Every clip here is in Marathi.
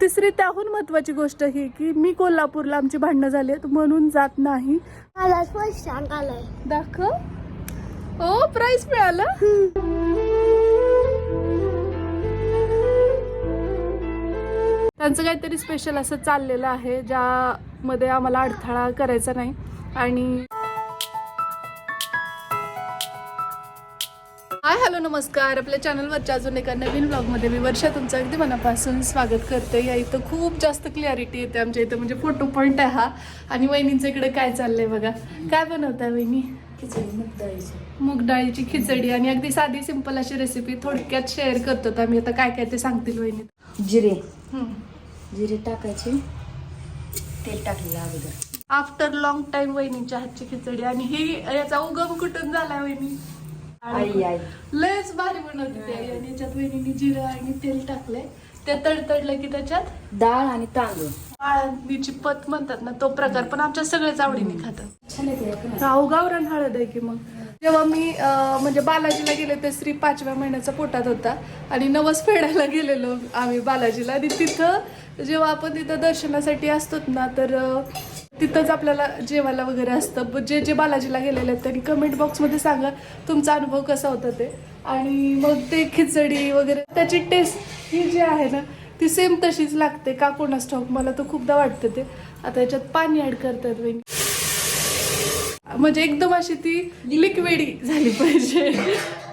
तिसरी त्याहून महत्वाची गोष्ट ही की मी कोल्हापूरला आमची भांडणं झाली आहेत म्हणून जात नाही. मला पण सांगायलाय दाखव. हो प्राइस मिळालं? त्यांचं काहीतरी स्पेशल असं चाललेलं आहे ज्यामध्ये आम्हाला अडथळा करायचा नाही. आणि हाय हॅलो नमस्कार. आपल्या चॅनलवरच्या अजून एका नवीन ब्लॉगमध्ये मी वर्षा तुमचं अगदी मनापासून स्वागत करते. या इथं खूप जास्त क्लॅरिटी येते आमच्या इथं म्हणजे फोटो पॉईंट आहे हा. आणि वहिनींचं इकडे काय चाललंय बघा? काय बनवताय वहिनी? मूग डाळीची. खिचडी. आणि अगदी साधी सिंपल अशी रेसिपी थोडक्यात शेअर करतो आम्ही. आता काय काय ते सांगतील वहिनी? जिरे. जिरे टाकायचे. तेल टाकलेलं अगोदर. आफ्टर लॉंग टाइम वहिनीच्या हातची खिचडी. आणि ही याचा उगम कुठून झाला वहिनी? लयच भारी बनवते ती आणि याच्यात वहिनीने जिरं आणि तेल टाकलंय. ते तडतडलं की त्याच्यात डाळ आणि तांदूळ. आळंदीची पत म्हणतात ना तो प्रकार पण आमच्या सगळेच आवडीने खातात? राहू गावरान हळद आहे की मग? जेव्हा मी म्हणजे बालाजीला गेले ते स्त्री पाचव्या महिन्याचा पोटात होता. आणि नवस फेडायला गेलेलो आम्ही बालाजीला. आणि तिथं जेव्हा आपण तिथं दर्शनासाठी असतोत ना तर तिथंच आपल्याला जेवायला वगैरे असतं. जे जे बालाजीला गेलेले आहेत त्यांनी कमेंट बॉक्समध्ये सांगा तुमचा अनुभव कसा होता ते. आणि मग ते खिचडी वगैरे त्याची टेस्ट ही जी आहे ना ती सेम तशीच लागते का कोणा स्टॉक मला तर खूपदा वाटतं ते. आता याच्यात पाणी ॲड करतात वहिनी म्हणजे एकदम अशी ती लिक्विडी झाली पाहिजे.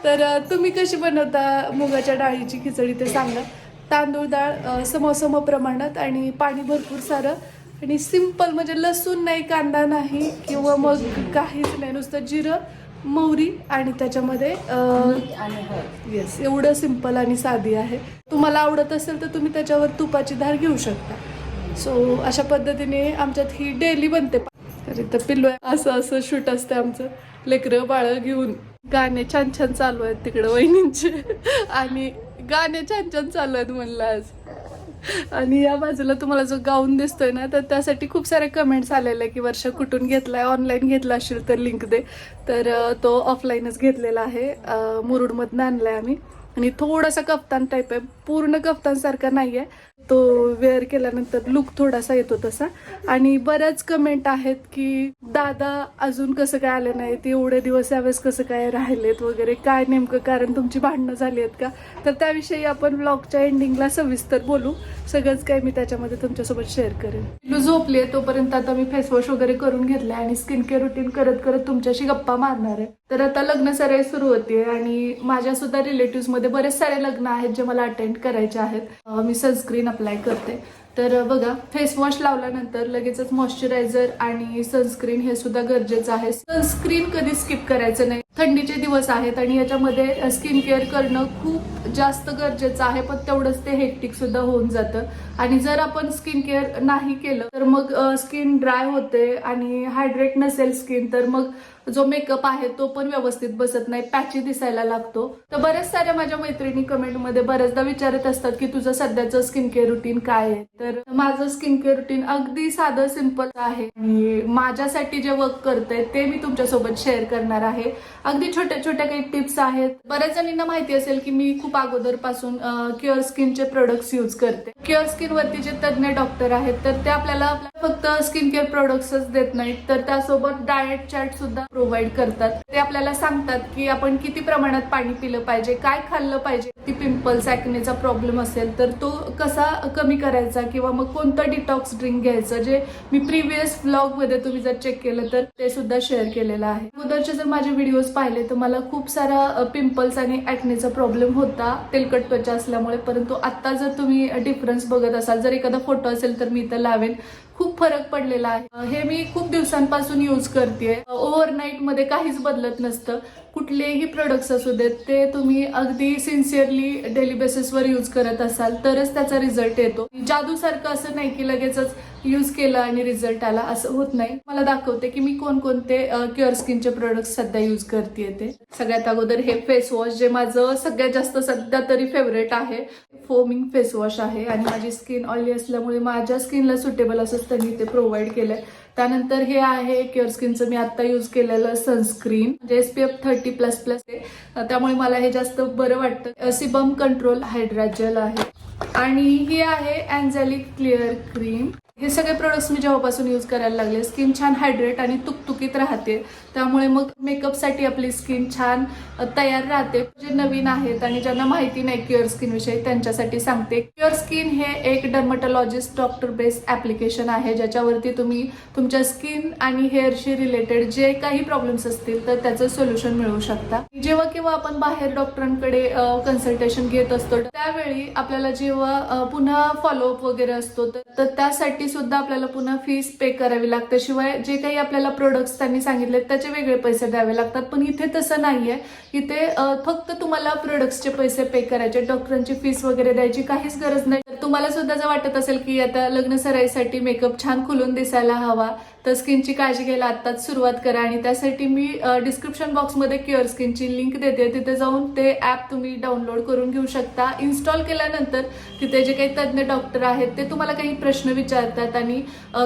तर तुम्ही कशी बनवता मुगाच्या डाळीची खिचडी ते सांगा. तांदूळ डाळ समोसम समसम प्रमाणात आणि पाणी भरपूर सारं आणि सिंपल म्हणजे लसूण नाही कांदा नाही किंवा मग काहीच नाही. नुसतं जिरं मोहरी आणि त्याच्यामध्ये येस एवढं सिंपल आणि साधी आहे. तुम्हाला आवडत असेल तर तुम्ही त्याच्यावर तुपाची धार घेऊ शकता. सो अशा पद्धतीने आमच्यात ही डेली बनते. तर इथं पिल्लू आहे. असं असं शूट असतं आमचं. लेकरं बाळं घेऊन. गाणे छान छान चालू आहेत तिकडं वहिनींचे. आणि गाणे छान छान चालू आहेत म्हणलं आज. आणि या बाजूला तुम्हाला जो गाऊन दिसतोय ना तर त्यासाठी खूप सारे कमेंट्स आलेले की वर्ष कुठून घेतलाय? ऑनलाईन घेतला असेल तर लिंक दे. तर तो ऑफलाईनच घेतलेला आहे. मुरुडमधनं आणलाय आम्ही. आणि थोडासा कप्तान टाईप आहे. पूर्ण कप्तानसारखा नाही नाहीये. तो वेअर केल्यानंतर लुक थोडासा येतो तसा. आणि बऱ्याच कमेंट आहेत की दादा अजून कसं काय आले नाहीत एवढे दिवस यावेळेस कसं काय राहिलेत वगैरे? काय नेमकं कारण? तुमची भांडणं झाली आहेत का? तर त्याविषयी आपण ब्लॉगच्या एंडिंगला सविस्तर बोलू. सगळंच काही मी त्याच्यामध्ये तुमच्यासोबत शेअर करेन. पिल्लू झोपली आहे तोपर्यंत आता मी फेसवॉश वगैरे करून घेतलाय आणि स्किन केअर रुटीन करत करत तुमच्याशी गप्पा मारणार आहे. तर आता लग्न सराई सुरू होतीये आणि माझ्या सुद्धा रिलेटिव्हमध्ये बरेच सारे लग्न आहेत जे मला अटेंड करायचे आहेत. मी सनस्क्रीन अप्लाय करते. तर बघा फेस वॉश लावल्यानंतर लगेचच मॉइश्चरायझर आणि सनस्क्रीन हे सुद्धा गरजेचं आहे. सनस्क्रीन कधी स्किप करायचं नाही. थंडीचे दिवस आहेत आणि याच्यामध्ये स्किन केअर करणं खूप जास्त गरजेचं आहे पण तेवढंच ते हेक्टिक सुद्धा होऊन जातं. आणि जर आपण स्किन केअर नाही केलं तर मग स्किन ड्राय होते आणि हायड्रेट नसेल स्किन तर मग जो मेकअप आहे तो पण व्यवस्थित बसत नाही पॅची दिसायला लागतो. तर बऱ्याच साऱ्या माझ्या मैत्रिणी कमेंटमध्ये बऱ्याचदा विचारत असतात की तुझं सध्याचं स्किन केअर रुटीन काय आहे? तर माझं स्किन केअर रुटीन अगदी साधं सिंपल आहे. माझ्यासाठी जे वर्क करते ते मी तुमच्यासोबत शेअर करणार आहे. अगदी छोट्या छोट्या काही टिप्स आहेत. बऱ्याच जणींना माहिती असेल की मी खूप अगोदरपासून केअर क्युअर स्किनचे प्रोडक्ट्स यूज करते. क्युअर स्किन वरती जे तज्ज्ञ डॉक्टर आहेत तर ते आपल्याला फक्त स्किन केअर प्रोडक्ट्सच देत नाहीत तर त्यासोबत डाएट चार्ट सुद्धा प्रोव्हाइड करतात. ते आपल्याला सांगतात की आपण किती प्रमाणात पाणी पिलं पाहिजे काय खाल्लं पाहिजे ती पिंपल्स ऍक्नेचा प्रॉब्लेम असेल तर तो कसा कमी करायचा किंवा मग कोणतं डिटॉक्स ड्रिंक घ्यायचं जे मी प्रिव्हियस ब्लॉगमध्ये तुम्ही जर चेक केलं तर ते सुद्धा शेअर केलेलं आहे. अगोदरचे जर माझे व्हिडिओज पाहिले तर मला खूप सारा पिंपल्स आणि ॲक्नेचा प्रॉब्लेम होता तेलकट त्वचा असल्यामुळे परंतु आता जर तुम्ही डिफरन्स बघत असाल जर एखादा फोटो असेल तर मी इथं लावेन. खूप फरक पडलेला आहे. हे मी खूप दिवसांपासून यूज करते ओव्हरनाईटमध्ये काहीच बदलत नसतं. कुठलेही प्रोडक्ट्स असू देत ते तुम्ही अगदी सिन्सिअरली डेली बेसिसवर यूज करत असाल तरच त्याचा रिझल्ट येतो. जादूसारखं असं नाही की लगेचच यूज केलं आणि रिझल्ट आला असं होत नाही. मला दाखवते की मी कोणकोणते क्युअर स्किनचे प्रोडक्ट सध्या यूज करते ते. सगळ्यात अगोदर हे फेस वॉश जे माझं सगळ्यात जास्त सध्या तरी फेवरेट आहे फोमिंग फेस वॉश आहे. आणि माझी स्किन ऑइली असल्यामुळे माझ्या स्किनला सुटेबल असंच त्यांनी ते प्रोव्हाइड केलंय. त्यानंतर हे आहे केअर स्किनचं मी आता यूज केलेलं सनस्क्रीन म्हणजे S P F thirty plus plus आहे. त्यामुळे मला हे जास्त बरं वाटतं. सिबम कंट्रोल हायड्राजेल आहे. आणि ही आहे अँझॅलिक क्लिअर क्रीम हे सगळे प्रोडक्ट्स मी जेव्हापासून यूज करायला लागले स्किन छान हायड्रेट आणि तुकतुकीत राहते. त्यामुळे मग मेकअपसाठी आपली स्किन छान तयार राहते. जे नवीन आहेत आणि ज्यांना माहिती नाही क्युअर स्किन विषयी त्यांच्यासाठी सांगते. क्युअर स्किन हे एक डर्मटॉलॉजिस्ट डॉक्टर बेस्ड ऍप्लिकेशन आहे ज्याच्यावरती तुम्ही तुमच्या स्किन आणि हेअरशी रिलेटेड जे काही प्रॉब्लेम्स असतील तर त्याचं सोल्युशन मिळवू शकता. जेव्हा केव्हा आपण बाहेर डॉक्टरांकडे कन्सल्टेशन घेत असतो त्यावेळी आपल्याला जेव्हा पुन्हा फॉलोअप वगैरे असतो तर त्यासाठी त्यासाठी सुद्धा आपल्याला पुन्हा फीस पे करावी लागते. शिवाय जे काही आपल्याला प्रोडक्ट्स त्यांनी सांगितले त्याचे वेगळे पैसे द्यावे लागतात. पण इथे तसं नाहीये. इथे फक्त तुम्हाला प्रोडक्ट्सचे पैसे पे करायचे डॉक्टरांची फीस वगैरे द्यायची काहीच गरज नाही. तुम्हाला सुद्धा जर वाटत असेल की आता लग्न सराईसाठी मेकअप छान खुलून दिसायला हवा तर स्किनची काळजी घ्यायला आत्ताच सुरुवात करा आणि त्यासाठी मी डिस्क्रिप्शन बॉक्समध्ये क्युअर स्किनची लिंक देते. तिथे जाऊन ते ॲप तुम्ही डाउनलोड करून घेऊ शकता. इन्स्टॉल केल्यानंतर तिथे जे काही तज्ज्ञ डॉक्टर आहेत ते तुम्हाला काही प्रश्न विचारतात आणि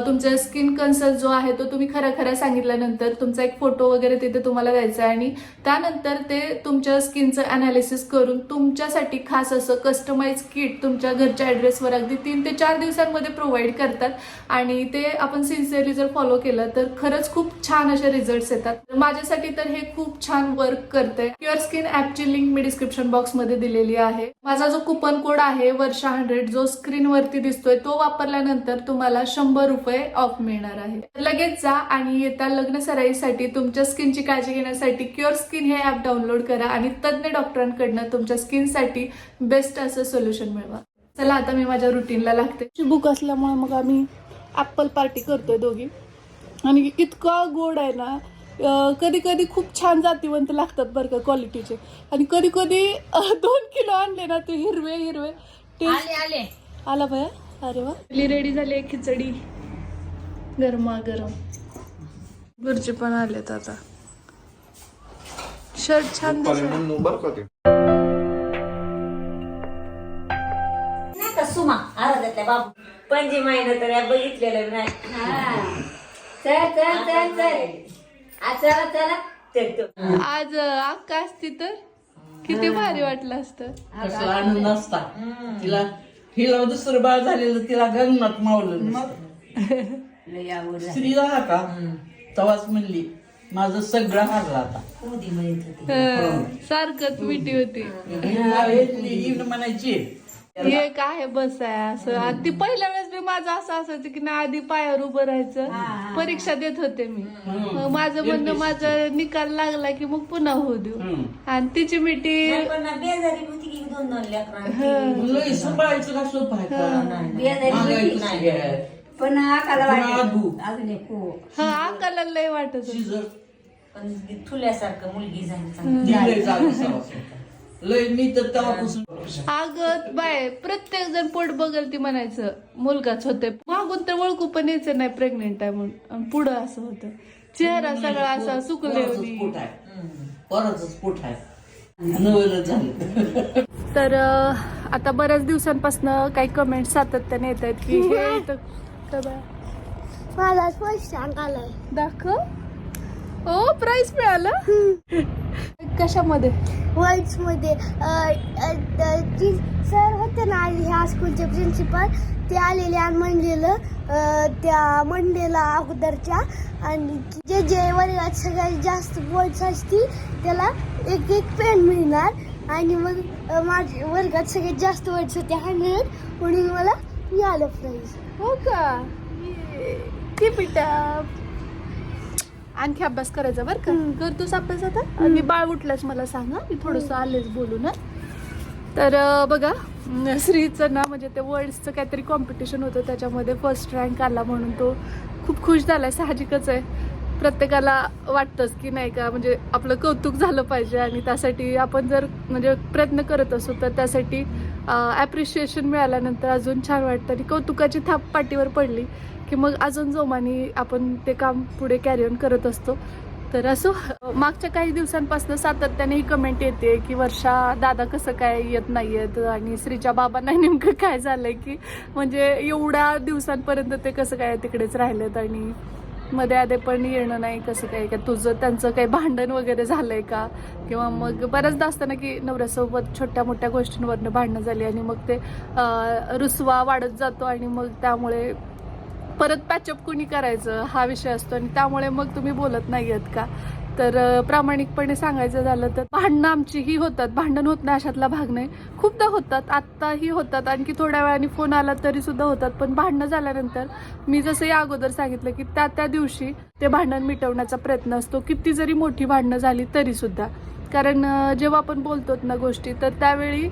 तुमचा स्किन कन्सल्ट जो आहे तो तुम्ही खरा खरा सांगितल्यानंतर तुमचा एक फोटो वगैरे तिथे तुम्हाला द्यायचा आहे. आणि त्यानंतर ते तुमच्या स्किनचं अनालिसिस करून तुमच्यासाठी खास असं कस्टमाइज किट तुमच्या घरच्या ॲड्रेसवर अगदी तीन ते चार दिवसांमध्ये प्रोव्हाइड करतात. आणि ते आपण सिन्सिअरली जर फॉलो केलं तर खरंच खूप छान असे रिझल्ट येतात. माझ्यासाठी तर हे खूप छान वर्क करते क्युअर स्किन ऍपची लिंक मी डिस्क्रिप्शन बॉक्समध्ये दिलेली आहे. माझा जो कुपन कोड आहे वर्षा हंड्रेड जो स्क्रीन वरती दिसतोय तो वापरल्यानंतर तुम्हाला शंभर रुपये ऑफ मिळणार आहे. तर लगेच जा आणि येत्या लग्न सराईसाठी तुमच्या स्किनची काळजी घेण्यासाठी क्युअर स्किन हे ऍप डाउनलोड करा आणि तज्ज्ञ डॉक्टरांकडनं तुमच्या स्किनसाठी बेस्ट असं सोल्युशन मिळवा. चला आता मी माझ्या रुटीनला लागते. बुक असल्यामुळे मग आम्ही ऍपल पार्टी करतोय दोघी. आणि इतका गोड आहे ना कधी कधी खूप छान जातीवंत लागतात बरं का क्वालिटीचे आणि कधी कधी दोन किलो आणले ना ते हिरवे हिरवे. टेस्ट आले आला. भया अरे वा. रेडी झाली आहे खिचडी. गरमा गरम मिरची पण आलेत आता. शर्ट छान सुमा आवाजातल्या बाबू. पंजी महिना तर या बघितलेलं नाही. चल चल चल चल. आ, चला चला. चल तू. आज अक्का असती तर? किती भारी वाटलं असतं. कसला आनंद असता. तिला हिला दुसरं बाळ झालेलं तिला गंगनाथ मावलं नसतं. लय. स्त्री झाला का? तवाच म्हणली माझं सगळं हारलं आता. उदी म्हणत होती? हं, सारखंच मिठी होती. हिला म्हणायची हे काय बस आहे असं. ती पहिल्या वेळेस मी माझं असं असायचं की ना आधी पायावर उभं राहायचं. परीक्षा देत होते मी. मग माझं म्हणणं माझं निकाल लागला की मग पुन्हा होऊ देऊ. आणि तिची मिठी नाही, पण एक हो. अंकाला लय वाटत थुल्यासारखं मुलगी झाली. लय मी तर तेव्हापासून अगं बाय. प्रत्येक जण पोट बघल ती म्हणायचं मुलगाच होते मागून तर ओळखू पण यायचं नाही प्रेग्नेंट आहे म्हणून. आणि पुढं असं होतं. चेहरा सगळा असा सुकले पोराचंच पोट आहे. पोराचंच पोट आहे. नवलच झालं. तर आता बऱ्याच दिवसांपासून काही कमेंट सातत्याने येत आहेत की हे इथं? मला दाखव. हो प्राइस मिळालं? कशामध्ये? वर्ड्समध्ये सर होते ना ह्या स्कूलचे प्रिन्सिपल ते आलेले आणि म्हणलेलं त्या मंडेला अगोदरच्या. आणि जे जे वर्गात सगळ्यात जास्त वर्ड्स असतील त्याला एक एक पेन मिळणार. आणि मग माझ्या वर्गात सगळ्यात जास्त वर्ड्स होते हंड्रेड म्हणून मला मिळालं प्राईज हो का? टिपिटा आणखी अभ्यास करायचा बरं का? करतोस अभ्यास आता? आणि बाळ उठल्यास मला सांगा मी थोडस आलेच बोलू ना तर बघा श्रीचं ना म्हणजे ते वर्ल्डचं काहीतरी कॉम्पिटिशन होतं त्याच्यामध्ये फर्स्ट रँक आला म्हणून तो खूप खुश झालाय साहजिकच आहे. प्रत्येकाला वाटतंच की नाही का म्हणजे आपलं कौतुक झालं पाहिजे आणि त्यासाठी आपण जर म्हणजे प्रयत्न करत असू तर त्यासाठी ॲप्रिशिएशन मिळाल्यानंतर अजून छान वाटतं आणि कौतुकाची थाप पाठीवर पडली. की मग अजून जोमाने आपण ते काम पुढे कॅरी ऑन करत असतो. तर असो मागच्या काही दिवसांपासून सातत्याने ही कमेंट येते की वर्षा दादा कसं काय येत नाही आहेत आणि श्रीच्या बाबांना नेमकं काय झालंय की म्हणजे एवढ्या दिवसांपर्यंत ते कसं काय तिकडेच राहिलेत आणि मध्ये आधे पण येणं नाही कसं काय? का तुझं त्यांचं काही भांडण वगैरे झालंय का? किंवा मग बऱ्याचदा असताना की नवऱ्यासोबत छोट्या मोठ्या गोष्टींवरनं भांडणं झाली आणि मग ते रुसवा वाढत जातो आणि मग त्यामुळे परत पॅचअप कुणी करायचं हा विषय असतो आणि त्यामुळे मग तुम्ही बोलत नाही आहेत का? तर प्रामाणिकपणे सांगायचं झालं तर भांडणं आमची ही होतात. भांडण होत नाही अशातला भाग नाही. खूपदा होतात. आत्ताही होतात. आणखी थोड्या वेळाने फोन आला तरी सुद्धा होतात. पण भांडणं झाल्यानंतर मी जसं या अगोदर सांगितलं की त्या त्या दिवशी ते भांडण मिटवण्याचा प्रयत्न असतो. किती जरी मोठी भांडणं झाली तरी सुद्धा कारण जेव्हा आपण बोलतो ना गोष्टी तर त्यावेळी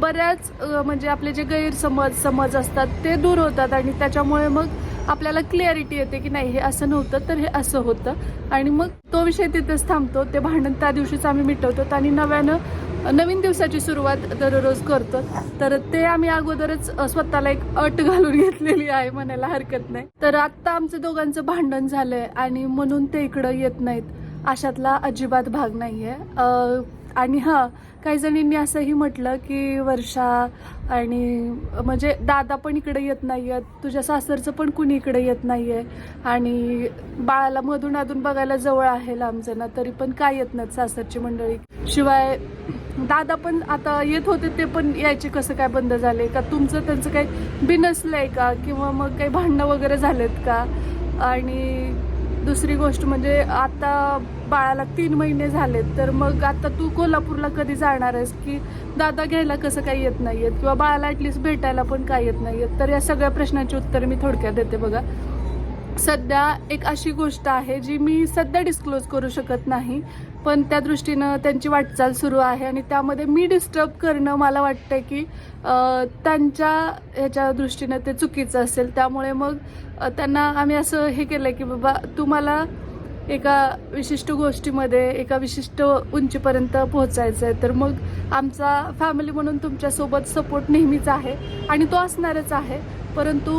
बऱ्याच म्हणजे आपले जे गैरसमज समज असतात ते दूर होतात आणि त्याच्यामुळे मग आपल्याला क्लिअरिटी येते की नाही हे असं नव्हतं तर हे असं होतं. आणि मग तो विषय तिथेच थांबतो. ते भांडण त्या दिवशीच आम्ही मिटवतो आणि नव्यानं नवीन दिवसाची सुरुवात दररोज करतो. तर ते आम्ही अगोदरच स्वतःला एक अट घालून घेतलेली आहे म्हणायला हरकत नाही. तर आत्ता आमचं दोघांचं भांडण झालंय आणि म्हणून ते इकडं येत नाहीत. अशातला अजिबात भाग नाही आहे आणि हा काही जणींनी असंही म्हटलं की वर्षा आणि म्हणजे दादा पण इकडे येत नाही आहेत तुझ्या सासरचं पण कुणी इकडे येत नाही आहे आणि बाळाला मधून अधून बघायला जवळ आहे लांबचं ना तरी पण काय येत नाहीत सासरची मंडळी. शिवाय दादा पण आता येत होते ते पण यायचे कसं काय बंद झाले का? तुमचं त्यांचं काही बिनसलं आहे का? किंवा मग काही भांडणं वगैरे झालेत का? आणि दुसरी गोष्ट म्हणजे आता बाळाला तीन महिने झालेत तर मग आता तू कोल्हापूरला कधी जाणार आहेस? की दादा घ्यायला कसं काही येत नाहीयेत? किंवा बाळाला ॲटलिस्ट भेटायला पण काय येत नाहीयेत? तर या सगळ्या प्रश्नांची उत्तरं मी थोडक्यात देते बघा. सध्या एक अशी गोष्ट आहे जी मी सध्या डिस्क्लोज करू शकत नाही. पण त्या दृष्टीनं त्यांची वाटचाल सुरू आहे आणि त्यामध्ये मी डिस्टर्ब करणं मला वाटतं की त्यांच्या ह्याच्या दृष्टीनं ते चुकीचं असेल. त्यामुळे मग त्यांना आम्ही असं हे केलं की बाबा तुम्हाला एका विशिष्ट गोष्टीमध्ये एका विशिष्ट उंचीपर्यंत पोहोचायचं आहे तर मग आमचा फॅमिली म्हणून तुमच्यासोबत सपोर्ट नेहमीच आहे आणि तो असणारच आहे. परंतु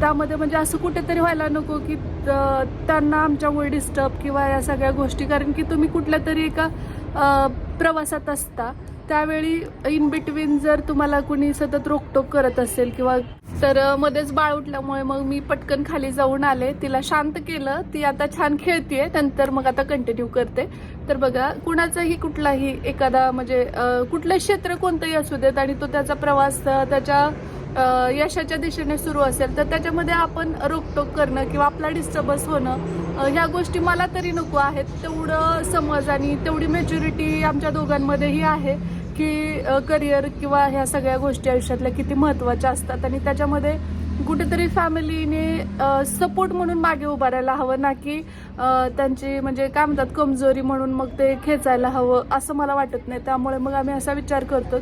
त्यामध्ये म्हणजे असं कुठेतरी व्हायला नको की त्यांना आमच्यामुळे डिस्टर्ब किंवा या सगळ्या गोष्टी कारण की तुम्ही कुठल्या तरी एका प्रवासात असता. त्यावेळी इन बिटवीन जर तुम्हाला कुणी सतत रोकटोक करत असेल किंवा तर मध्येच बाळ उठल्यामुळे मग मी पटकन खाली जाऊन आले. तिला शांत केलं. ती आता छान खेळतीये. नंतर मग आता कंटिन्यू करते. तर बघा कुणाचाही कुठलाही एखादा म्हणजे कुठलं क्षेत्र कोणतंही असू देत आणि तो त्याचा प्रवास त्याच्या यशाच्या दिशेने सुरू असेल तर त्याच्यामध्ये आपण रोकटोक करणं किंवा आपला डिस्टर्बन्स होणं ह्या गोष्टी मला तरी नको आहेत. तेवढं समज आणि तेवढी मेच्युरिटी आमच्या दोघांमध्येही आहे. की करिअर किंवा ह्या सगळ्या गोष्टी आयुष्यातल्या किती महत्त्वाच्या असतात आणि त्याच्यामध्ये कुठेतरी फॅमिलीने सपोर्ट म्हणून मागे उभारायला हवं ना की त्यांची म्हणजे काय म्हणतात कमजोरी म्हणून मग ते खेचायला हवं असं मला वाटत नाही. त्यामुळे मग आम्ही असा विचार करतो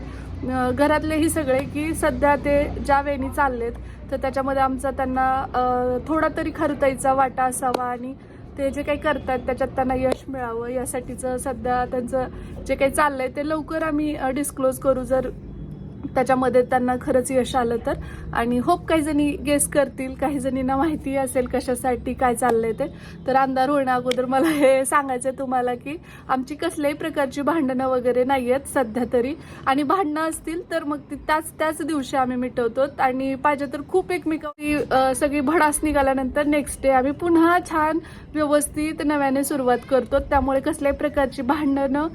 घरातलेही सगळे की सध्या ते ज्या वेळी चाललेत तर त्याच्यामध्ये आमचा त्यांना थोडा तरी खरताईचा वाटा असावा आणि ते जे काही करतात त्याच्यात त्यांना यश मिळावं. यासाठीचं सध्या त्यांचं जे काही चाललंय ते लवकर आम्ही डिस्क्लोज करू जर त्याच्यामध्ये त्यांना खरंच यश आलं तर. आणि होप काही जणी गेस करतील काही जणींना माहिती असेल कशासाठी काय चाललंय ते. तर अंधार होण्या अगोदर मला हे सांगायचं तुम्हाला की आमची कसल्याही प्रकारची भांडणं वगैरे नाही आहेत सध्या तरी. आणि भांडणं असतील तर मग ती त्याच त्याच दिवशी आम्ही मिटवतो आणि पाहिजे तर खूप एकमेकांची सगळी भडास निघाल्यानंतर नेक्स्ट डे आम्ही पुन्हा छान व्यवस्थित नव्याने सुरुवात करतो त्यामुळे कसल्याही प्रकारची भांडणं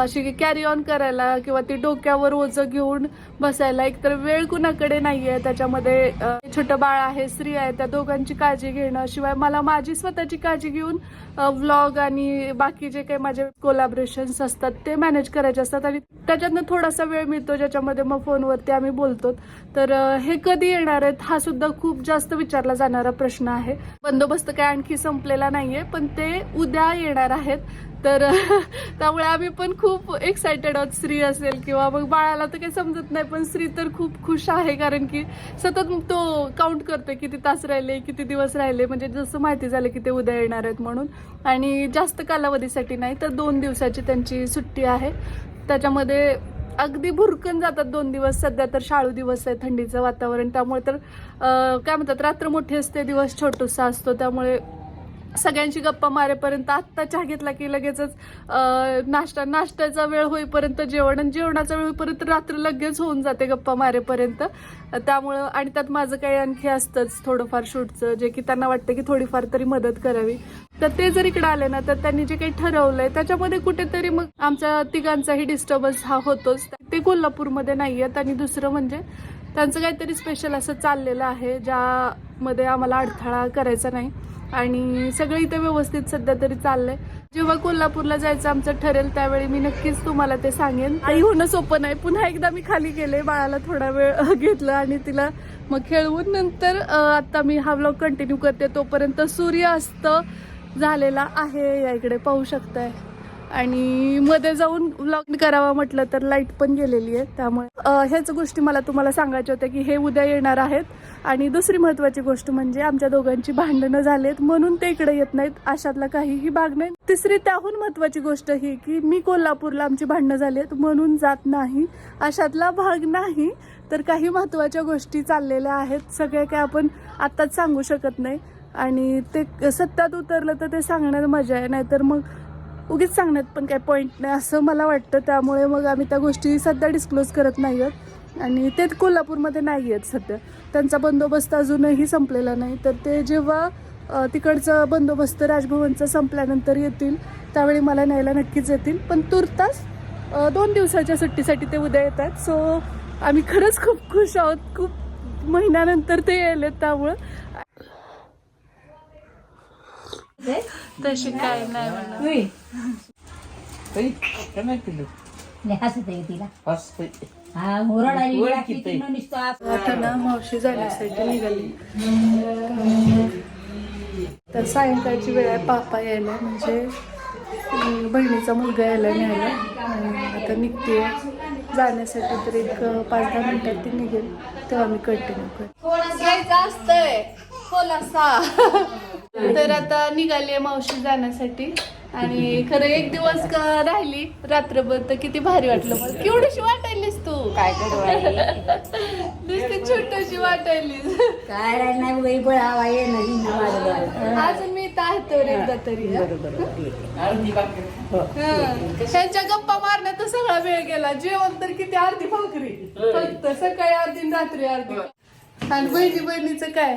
अशी कॅरी ऑन करायला किंवा ती डोक्यावर ओझं घेऊन बसायला. एकतर वेळ कुणाकडे नाहीये त्याच्यामध्ये छोटं बाळ आहे स्त्री आहे त्या दोघांची काळजी घेणं. शिवाय मला माझी स्वतःची काळजी घेऊन व्लॉग आणि बाकी जे काही माझे कोलॅबरेशन्स असतात ते मॅनेज करायचे असतात. आणि त्याच्यातनं थोडासा वेळ मिळतो ज्याच्यामध्ये मग फोनवरती आम्ही बोलतो तर हे कधी येणार आहेत हा सुद्धा खूप जास्त विचारला जाणारा प्रश्न आहे. बंदोबस्त काय आणखी संपलेला नाहीये पण ते उद्या येणार आहेत. तर त्यामुळे आम्ही पण खूप एक्सायटेड आहोत. स्त्री असेल किंवा मग बाळाला तर काही समजत नाही पण स्त्री तर खूप खुश आहे. कारण की सतत तो काउंट करतोय किती तास राहिले किती दिवस राहिले. म्हणजे जसं माहिती झालं की ते उद्या येणार आहेत म्हणून. आणि जास्त कालावधीसाठी नाही तर दोन दिवसाची त्यांची सुट्टी आहे. त्याच्यामध्ये अगदी भुरकन जातात दोन दिवस. सध्या तर शाळू दिवस आहे थंडीचं वातावरण. त्यामुळे तर काय म्हणतात रात्र मोठी असते दिवस छोटूसा असतो. त्यामुळे सगळ्यांची गप्पा मारेपर्यंत आत्ता चहा घेतला की लगेचच नाश्ता नाश्त्याचा वेळ होईपर्यंत जेवण आणि जेवणाचा वेळ होईपर्यंत रात्र लगेच होऊन जाते गप्पा मारेपर्यंत. त्यामुळं आणि त्यात माझं काही आणखी असतंच थोडंफार शूटचं जे की त्यांना वाटतं की थोडीफार तरी मदत करावी. तर ते जर इकडे आले ना तर त्यांनी जे काही ठरवलंय त्याच्यामध्ये कुठेतरी मग आमच्या तिघांचाही डिस्टर्बन्स हा होतोच. ते कोल्हापूरमध्ये नाही आहेत आणि दुसरं म्हणजे त्यांचं काहीतरी स्पेशल असं चाललेलं आहे ज्यामध्ये आम्हाला अडथळा करायचा नाही. आणि सगळं इथे व्यवस्थित सध्या तरी चाललंय. जेव्हा कोल्हापूरला जायचं आमचं ठरेल त्यावेळी मी नक्कीच तुम्हाला ते सांगेन. आई होणं सोपं नाही. पुन्हा एकदा मी खाली गेले बाळाला थोडा वेळ घेतलं आणि तिला मग खेळवून नंतर आता मी हा व्लॉग कंटिन्यू करते. तोपर्यंत सूर्य अस्त झालेला आहे. या इकडे पाहू शकताय. आणि मध्ये जाऊन व्लॉग करावा म्हटलं तर लाइट पण गेलेली आहे त्यामुळे ह्याच गोष्टी मला तुम्हाला सांगायच्या होत्या की हे उद्या येणार आहेत. आणि दुसरी महत्वाची गोष्ट म्हणजे आमच्या दोघांची भांडणं झालेत म्हणून ते इकडे येत नाहीत अशातला काहीही भाग नाही. तिसरी त्याहून महत्वाची गोष्ट ही की मी कोल्हापूरला आमची भांडणं झालीत म्हणून जात नाही. अशातला भाग नाही तर काही महत्त्वाच्या गोष्टी चाललेल्या आहेत सगळ्या काय आपण आत्ताच सांगू शकत नाही. आणि ते सत्यात उतरलं तर ते सांगण्यात मजा आहे नाहीतर मग उगीच सांगण्यात पण काही पॉईंट नाही असं मला वाटतं. त्यामुळे मग आम्ही त्या गोष्टी सध्या डिस्क्लोज करत नाही आहोत आणि ते कोल्हापूरमध्ये नाही आहेत सध्या. त्यांचा बंदोबस्त अजूनही संपलेला नाही. तर ते जेव्हा तिकडचं बंदोबस्त राजभवनचा संपल्यानंतर येतील त्यावेळी मला न्यायला नक्कीच येतील. पण तुर्तास दोन दिवसाच्या सुट्टीसाठी ते उद्या येतात. सो आम्ही खरंच खूप खुश आहोत. खूप महिन्यानंतर ते यायलेत त्यामुळं. तशी काय नाही म्हणा. तिला. हा मुरड आली आता ना मावशी जाण्यासाठी निघाली. तर सायंकाळची वेळ आहे पापा यायला म्हणजे बहिणीचा मुलगा यायला न्यायला. आता निघते. जाण्यासाठी तर एक पाच दहा मिनिटात ती निघेल. तेव्हा मी कंटिन्यू करते असतंय? खोलासा तर आता निघाली मावशी जाण्यासाठी. आणि खरं एक दिवस का राहिली रात्रभर तर किती भारी वाटलं मला. केवढीशी वाटायलीस तू. काय? नुसती छोटीशी वाटायलीस. काय राहिलं नाही ये. अजून मी इथं आहे तर एकदा तरी. हं. हं. त्यांच्या गप्पा मारण्यात सगळा वेळ गेला. जेवण तर किती अर्धी भाकरी. फक्त सकाळी अर्धी रात्री अर्धी. आणि बहिणी बहिणीचं काय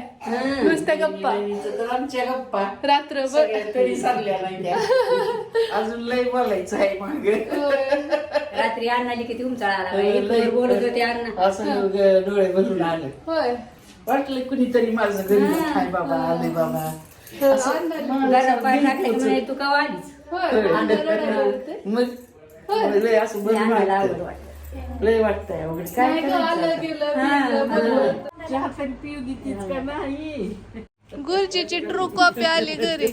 नुसत्या गप्पा. बहिणीचं तर आमच्या गप्पा. रात्रभर सगळ्या कधी चालल्या नाही त्या. अजून लय बोलायचं आहे मागे. रात्री अण्णाली किती उमचाळा आला बाई. इकडे बोलत होते अण्णा. असं डोळे भरून आले. होय. वाटलं कुणीतरी माझं घरी हाय बाबा आले बाबा. असं घरात पाय टाकले की म्हणे, तू का होय. होते. मग लय असं अण्णाला आवड वाटतं. वाटत. लय वाटतंय अवघड. काय. चहा तरी पिऊ का नाही. गुरुजीची ट्रू कॉपी आली घरी.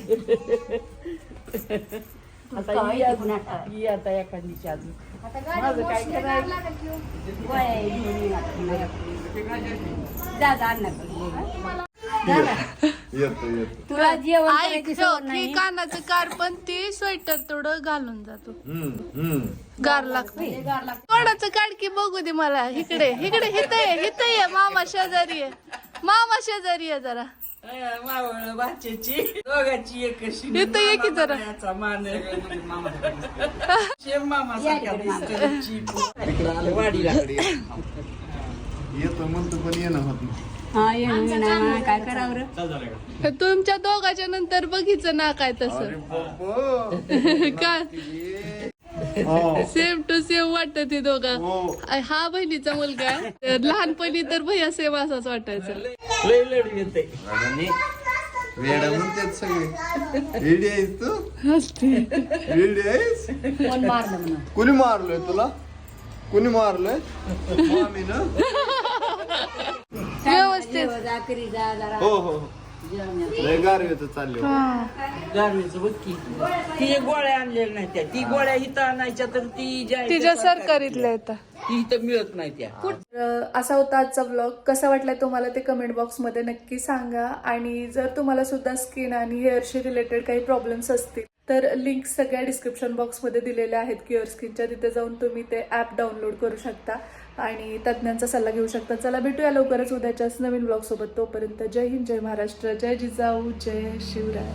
आता ही आता- ही आता एखादीची अजून. माझं काय करायचं? दादा येतो येतो. तुला जेवण करायची नाही. कानाचं कार पण ती स्वेटर थोडं घालून जातो. हम्म हम्म. गार लागते. कोणाचं काढकी बघू दे मला. इकडे इकडे हित ये हित ये. मामा शेजारी आहे मामा शेजारी आहे जरा. मावळ बाच्याची दोघाची एक कशी इथं ये की जरा. मान. शेम मामा सारखा दिसतो चिपू. वाडीला येतो म्हणतो पण येणं होत नाही. हा ना, ना, काय करावं रे? तुमच्या दोघाच्या नंतर बघितलं ना काय तसं. हो. सेम टू सेम वाटत ते दोघा. हो. हा बहिणीचा मुलगा. आहे. तर लहानपणी तर भैया सेम असाच वाटायचं. लय लढू येते. आणि वेडा म्हणतात सगळे. वेडी आहेस तू? वेडी आहेस? कोण मारलं म्हणून? कुणी मारलोय तुला? कुणी मारलोय? मामीनं व्यवस्थित जा जरा. हो हो हो. लय गारवेचं चालले हो. गारवीचं बघ की. ती गोळ्या आणलेल्या नाही त्या. ती गोळ्या इथं आणायच्या तर ती ज्या तिच्या सरकारीतल्या येतात ती इथं मिळत नाही त्या. तर असा होता आजचा ब्लॉग कसा वाटला तुम्हाला ते कमेंट बॉक्समध्ये नक्की सांगा. आणि जर तुम्हाला सुद्धा स्किन आणि हेअरशी रिलेटेड काही प्रॉब्लेम्स असतील तर लिंक सगळ्या डिस्क्रिप्शन बॉक्समध्ये दिलेल्या आहेत. क्युअर स्किनच्या तिथे जाऊन तुम्ही ते ॲप डाउनलोड करू शकता. आणि तज्ज्ञांचा सल्ला घेऊ शकता. चला भेटूया लवकरच उद्याच्याच नवीन ब्लॉगसोबत तोपर्यंत जय हिंद जय महाराष्ट्र जय जिजाऊ जय शिवराय.